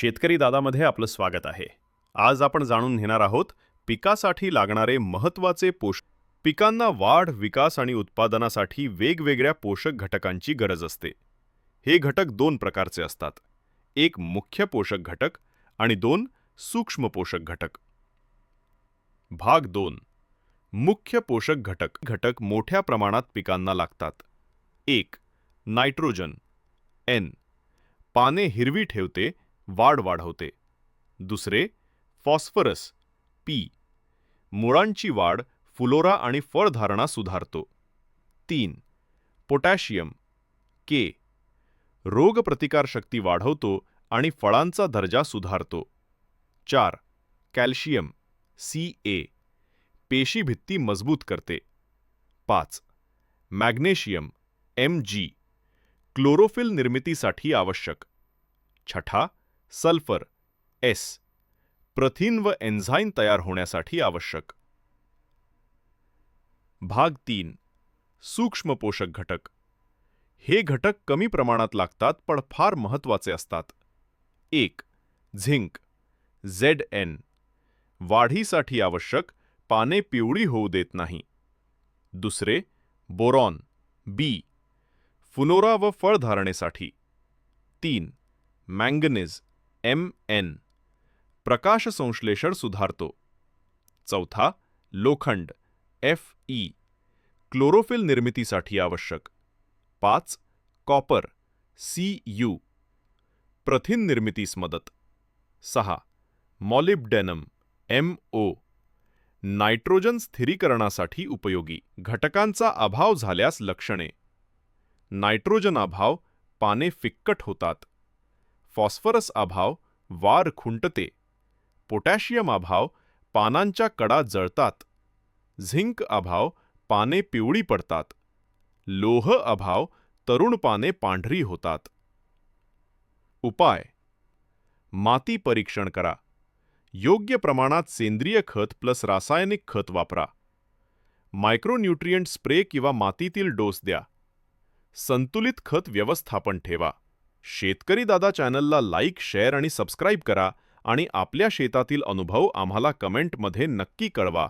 शेतकरी दादामध्ये आपलं स्वागत आहे. आज आपण जाणून घेणार आहोत पिकासाठी लागणारे महत्त्वाचे पोष पिकांना वाढ विकास आणि उत्पादनासाठी वेगवेगळ्या पोषक घटकांची गरज असते. हे घटक दोन प्रकारचे असतात. एक मुख्य पोषक घटक आणि दोन सूक्ष्म पोषक घटक. भाग दोन. मुख्य पोषक घटक घटक मोठ्या प्रमाणात पिकांना लागतात. एक नायट्रोजन. एन पाने हिरवी ठेवते वाढ वाढवते. दुसरे फॉस्फरस पी. मुळांची वाढ फुलोरा आणि फळधारणा सुधारतो. तीन पोटॅशियम के. रोगप्रतिकारशक्ती वाढवतो आणि फळांचा दर्जा सुधारतो. चार कॅल्शियम सी ए. पेशीभित्ती मजबूत करते. पाच मॅग्नेशियम एम जी. क्लोरोफिल निर्मितीसाठी आवश्यक. छठा सल्फर एस प्रथिन व एन्झाईम तयार होण्यासाठी आवश्यक. भाग तीन सूक्ष्म पोषक घटक. हे घटक कमी प्रमाणात लागतात पण फार महत्त्वाचे असतात. एक झिंक झेड एन वाढीसाठी आवश्यक पाने पिवळी होऊ देत नाही. दुसरे बोरॉन बी फुनोरा व फळधारणेसाठी तीन मँगनीज. एम एन प्रकाश संश्लेषण सुधारतो. चौथा लोखंड एफ ई क्लोरोफिल निर्मितीसाठी आवश्यक. पाच कॉपर सी यू प्रथिन निर्मितीस मदत. सहा मॉलिब्डेनम एम ओ नायट्रोजन स्थिरीकरणासाठी उपयोगी. घटकांचा अभाव झाल्यास लक्षणे. नायट्रोजन अभाव पाने फिक्कट होतात. फॉस्फरस अभाव वार खुंटते. पोटॅशियम अभाव पानांच्या कडा जळतात. झिंक अभाव पाने पिवळी पडतात. लोह अभाव तरुण पाने पांढरी होतात. उपाय. माती परीक्षण करा. योग्य प्रमाणात सेंद्रिय खत प्लस रासायनिक खत वापरा. मायक्रोन्यूट्रियंट स्प्रे किंवा मातीतील डोस द्या. संतुलित खत व्यवस्थापन ठेवा. शेतकरी दादा चॅनलला लाईक शेअर आणि सबस्क्राईब करा आणि आपल्या शेतातील अनुभव आम्हाला कमेंटमध्ये नक्की कळवा.